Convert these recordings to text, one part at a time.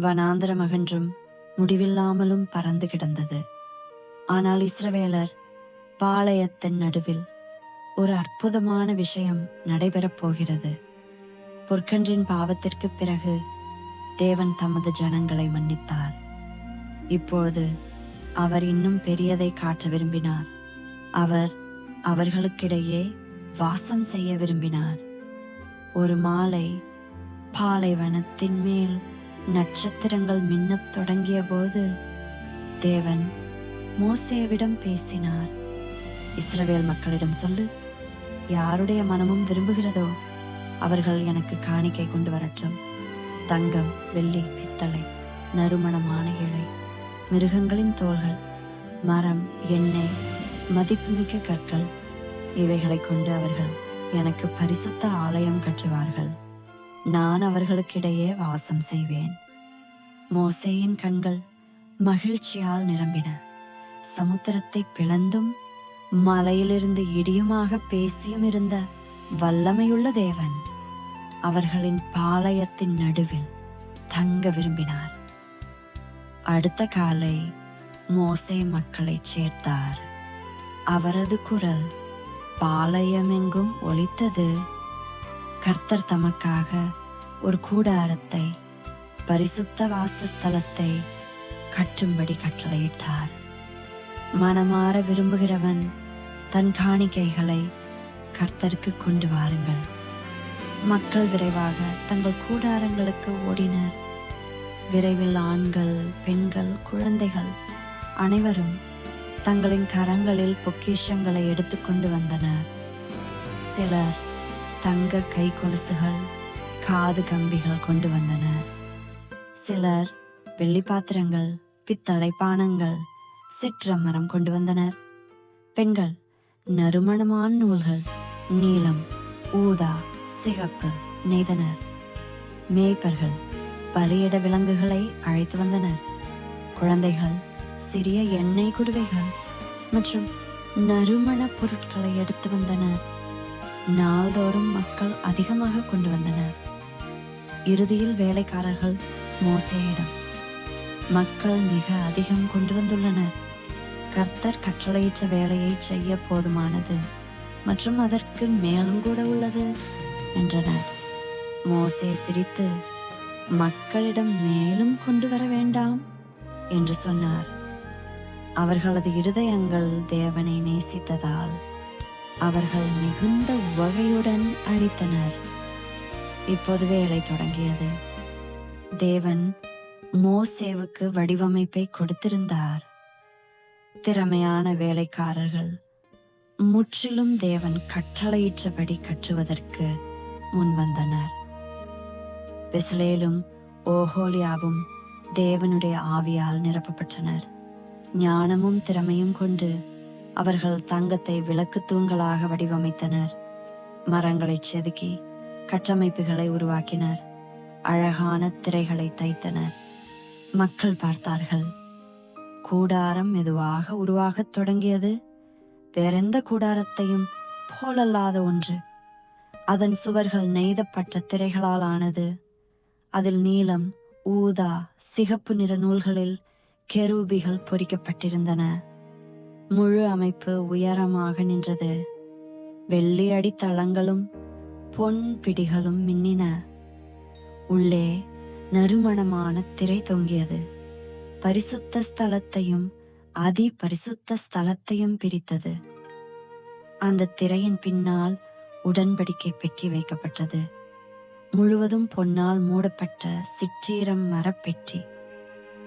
வனாந்திரமகன்றும் முடிவில்லாமலும் பறந்து கிடந்தது. ஆனால் இஸ்ரவேலர் பாளையத்தின் நடுவில் ஒரு அற்புதமான விஷயம் நடைபெறப் போகிறது. பொற்கன்றின் பாவத்திற்கு பிறகு தேவன் தமது ஜனங்களை மன்னித்தார். இப்பொழுது அவர் இன்னும் பெரியதை காட்ட விரும்பினார். அவர் அவர்களுக்கிடையே வாசம் செய்ய விரும்பினார். ஒரு மாலை பாலைவனத்தின் மேல் நட்சத்திரங்கள் மின்னத் தொடங்கிய போது தேவன் மோசேவிடம் பேசினார். இஸ்ரவேல் மக்களிடம் சொல்லு யாருடைய மனமும் விரும்புகிறதோ அவர்கள் எனக்கு காணிக்கை கொண்டு வரட்டும். தங்கம் வெள்ளி பித்தளை நறுமணமான இழை மிருகங்களின் தோள்கள் மரம் எண்ணெய் மதிப்புமிக்க கற்கள் இவைகளை கொண்டு அவர்கள் எனக்கு பரிசுத்த ஆலயம் கட்டுவார்கள். நான் அவர்களுக்கிடையே வாசம் செய்வேன். மோசேயின் கண்கள் மகிழ்ச்சியால் நிரம்பின. சமுத்திரத்தை பிளந்தும் மலையிலிருந்து இடியுமாக பேசியும் இருந்த வல்லமையுள்ள தேவன் அவர்களின் பாளையத்தின் நடுவில் தங்க விரும்பினார். அடுத்த காலை மோசே மக்களைச் சேர்த்தார். அவரது குரல் பாளையமெங்கும் ஒலித்தது. கர்த்தர் தமக்காக ஒரு கூடாரத்தை பரிசுத்த வாசஸ்தலத்தை கட்டும்படி கட்டளையிட்டார். மனமாற விரும்புகிறவன் தன் காணிக்கைகளை கர்த்தருக்கு கொண்டு வாருங்கள். மக்கள் விரைவாக தங்கள் கூடாரங்களுக்கு ஓடினர் விரைவில் ஆண்கள் பெண்கள் குழந்தைகள் அனைவரும் தங்களின் கரங்களில் பொக்கிஷங்களை எடுத்துக்கொண்டு வந்தனர். சிலர் தங்க கை கொலுசுகள் காது கம்பிகள் கொண்டு வந்தனர் சிலர் வெள்ளி பாத்திரங்கள் பித்தளை பானங்கள் சிற்றமரம் கொண்டு வந்தனர். பெண்கள் நறுமணமான நூல்கள் நீலம் ஊதா சிகப்பு நெய்தனர். மேய்ப்பர்கள் பலியிட விலங்குகளை அழைத்து வந்தனர். குழந்தைகள் சிறிய எண்ணெய் குடுவைகள் மற்றும் நறுமண பொருட்களை எடுத்து வந்தனர். நாள்தோறும் மக்கள் அதிகமாக கொண்டு வந்தனர். இறுதியில் வேலைக்காரர்கள் மோசேயிடம் மக்கள் மிக அதிகம் கொண்டு வந்துள்ளனர். கர்த்தர் கற்றளையிட்ட வேலையை செய்ய போதுமானது மற்றும் அதற்கு மேலும் கூட உள்ளது என்றனர். மோசே சிரித்து மக்களிடம் மேலும் கொண்டு வர வேண்டாம் என்று சொன்னார். அவர்களது இருதயங்கள் தேவனை நேசித்ததால். அவர்கள் மிகுந்த வகையுடன் அழித்தனர் இப்போது வேலை தொடங்கியது. தேவன் மோசேவுக்கு வடிவமைப்பை கொடுத்திருந்தார். திறமையான வேலைக்காரர்கள் முற்றிலும் தேவன் கட்டளையிட்டபடி கற்றுவதற்கு முன்வந்தனர். பெசலேலும் ஓஹோலியாவும் தேவனுடைய ஆவியால் நிரப்பப்பட்டனர். ஞானமும் திறமையும் கொண்டு அவர்கள் தங்கத்தை விளக்கு தூண்களாக வடிவமைத்தனர். மரங்களைச் செதுக்கி கட்டமைப்புகளை உருவாக்கினர். அழகான திரைகளை தைத்தனர். மக்கள் பார்த்தார்கள். கூடாரம் மெதுவாக உருவாகத் தொடங்கியது. வேறெந்த கூடாரத்தையும் போலல்லாத ஒன்று. அதன் சுவர்கள் நெய்தப்பட்ட திரைகளால் ஆனது. அதில் நீலம் ஊதா சிகப்பு நிற நூல்களில் கெரூபிகள் பொறிக்கப்பட்டிருந்தன. முழு அமைப்பு உயரமாக நின்றது. வெள்ளி அடித்தளங்களும் பொன் பிடிகளும் மின்னின. உள்ளே நறுமணமான திரை தொங்கியது. பரிசுத்த ஸ்தலத்தையும் அதி பரிசுத்த ஸ்தலத்தையும் பிரித்தது. அந்த திரையின் பின்னால் உடன்படிக்கை பெட்டி வைக்கப்பட்டது. முழுவதும் பொன்னால் மூடப்பட்ட சிற்றீரம் மரப்பெட்டி.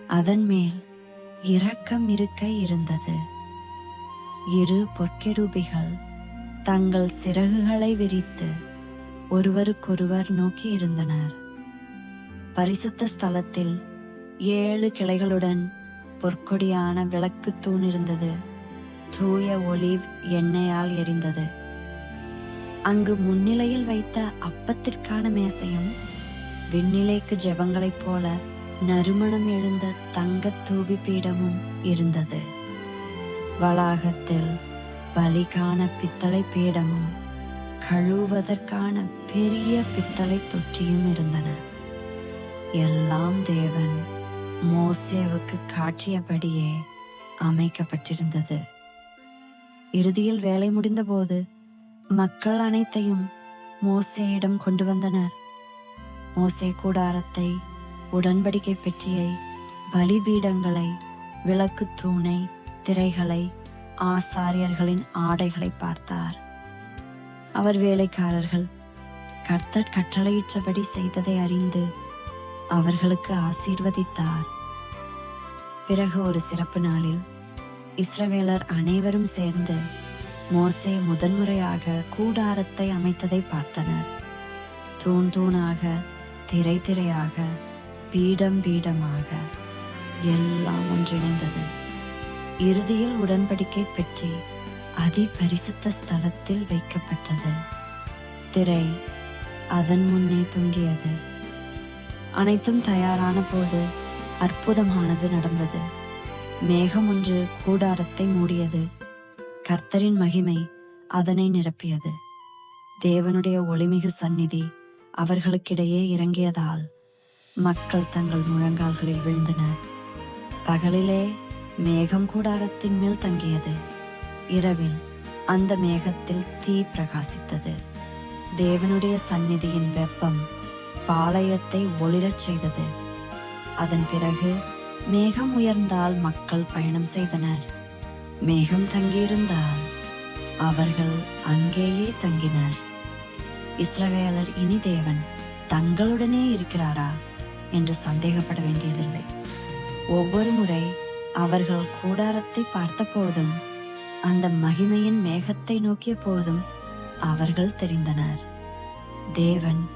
அதன் மேல் இரக்கம் இருக்க இருந்தது. இரு பொற்கெரூபிகள் தங்கள் சிறகுகளை விரித்து ஒருவருக்கொருவர் நோக்கி இருந்தனர். பரிசுத்த ஸ்தலத்தில் ஏழு கிளைகளுடன் பொற்கொடியான விளக்கு தூண் இருந்தது. தூய ஒலிவ் எண்ணெயால் எரிந்தது. அங்கு முன்னிலையில் வைத்த அப்பத்திற்கான மேசையும் விண்ணிலைக்கு ஜெபங்களைப் போல நறுமணம் எழுந்த தங்க தூபி பீடமும் இருந்தது. வளாகத்தில் பலிகான பித்தளை பீடமும் கழுவுவதற்கான பெரிய பித்தளை தொட்டியும் இருந்தன. எல்லாம் தேவன் மோசேவுக்கு காட்டியபடியே அமைக்கப்பட்டிருந்தது. இறுதியில் வேலை முடிந்தபோது மக்கள் அனைத்தையும் மோசேயிடம் கொண்டு வந்தனர். மோசே கூடாரத்தை உடன்படிக்கை பெட்டியை பலிபீடங்களை விளக்கு தூணை திரைகளை ஆசாரியர்களின் ஆடைகளை பார்த்தார். அவர் வேலைக்காரர்கள் கர்த்தர் கட்டளையிட்டபடி செய்ததை அறிந்து அவர்களுக்கு ஆசீர்வதித்தார். பிறகு ஒரு சிறப்பு நாளில் இஸ்ரவேலர் அனைவரும் சேர்ந்து மோசே முதன்முறையாக கூடாரத்தை அமைத்ததை பார்த்தனர். தூண் தூணாக திரை திரையாக பீடம் பீடமாக எல்லாம் ஒன்றிணைந்தது. இறுதியில் உடன்படிக்கை பெற்றி அதி பரிசுத்த ஸ்தலத்தில் வைக்கப்பட்டது. திரை அதன் முன்னே தொங்கியது. அனைத்தும் தயாரான போது அற்புதமானது நடந்தது. மேகம் ஒன்று கூடாரத்தை மூடியது. கர்த்தரின் மகிமை அதனை நிரப்பியது. தேவனுடைய ஒளிமிகு சந்நிதி அவர்களுக்கிடையே இறங்கியதால் மக்கள் தங்கள் முழங்கால்களில் விழுந்தனர். பகலிலே மேகம் கூடாரத்தின் மேல் தங்கியது. இரவில் அந்த மேகத்தில் தீ பிரகாசித்தது. தேவனுடைய சந்நிதியின் வெப்பம் பாளையத்தை ஒளிரச் செய்தது. அதன் பிறகு மேகம் உயர்ந்தால் மக்கள் பயணம் செய்தனர். மேகம் தங்கியிருந்தால் அவர்கள் அங்கேயே தங்கினர். இஸ்ரவேலர் இனி தேவன் தங்களுடனே இருக்கிறாரா? என்று சந்தேகப்பட வேண்டியதில்லை. ஒவ்வொரு முறை அவர்கள் கூடாரத்தை பார்த்தபோதும் அந்த மகிமையின் மேகத்தை நோக்கிய போதும் அவர்கள் தெரிந்தனர். தேவன்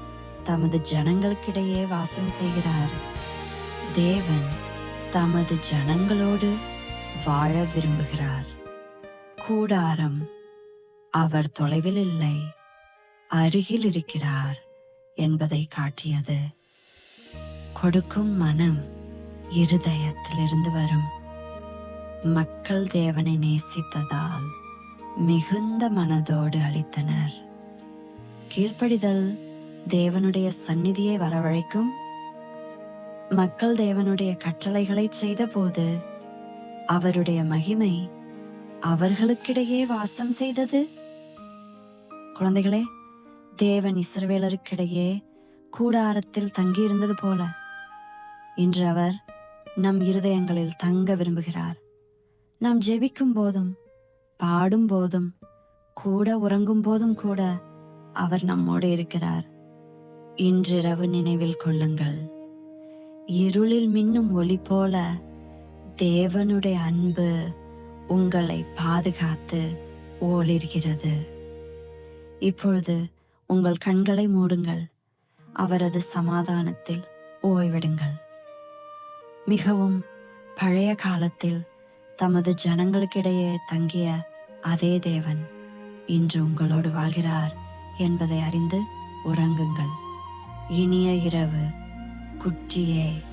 தமது ஜனங்களுக்கிடையே வாசம் செய்கிறார். தேவன் தமது ஜனங்களோடு வாழ விரும்புகிறார். கூடாரம் அவர் தொலைவில் இல்லை அருகில் இருக்கிறார் என்பதை காட்டியது. கொடுக்கும் மனம் இருதயத்திலிருந்து வரும். மக்கள் தேவனை நேசித்ததால் மிகுந்த மனதோடு அளித்தனர். கீழ்ப்படிதல் தேவனுடைய சந்நிதியை வரவழைக்கும். மக்கள் தேவனுடைய கட்டளைகளை செய்தபோது அவருடைய மகிமை அவர்களுக்கிடையே வாசம் செய்தது. குழந்தைகளே தேவன் இஸ்ரவேலருக்கிடையே கூடாரத்தில் தங்கியிருந்தது போல. இன்று அவர் நம் இருதயங்களில் தங்க விரும்புகிறார். நாம் ஜெபிக்கும் போதும் பாடும் போதும் கூட உறங்கும் போதும் கூட அவர் நம்மோடு இருக்கிறார். இன்றிரவு நினைவில் கொள்ளுங்கள். இருளில் மின்னும் ஒளி போல தேவனுடைய அன்பு உங்களை பாதுகாத்து ஓளிர்கிறது. இப்பொழுது உங்கள் கண்களை மூடுங்கள். அவரது சமாதானத்தில் ஓய்விடுங்கள். மிகவும் பழைய காலத்தில் தமது ஜனங்களுக்கிடையே தங்கிய அதே தேவன் இன்று உங்களோடு வாழ்கிறார் என்பதை அறிந்து உறங்குங்கள். இனிய இரவு குட்டியே.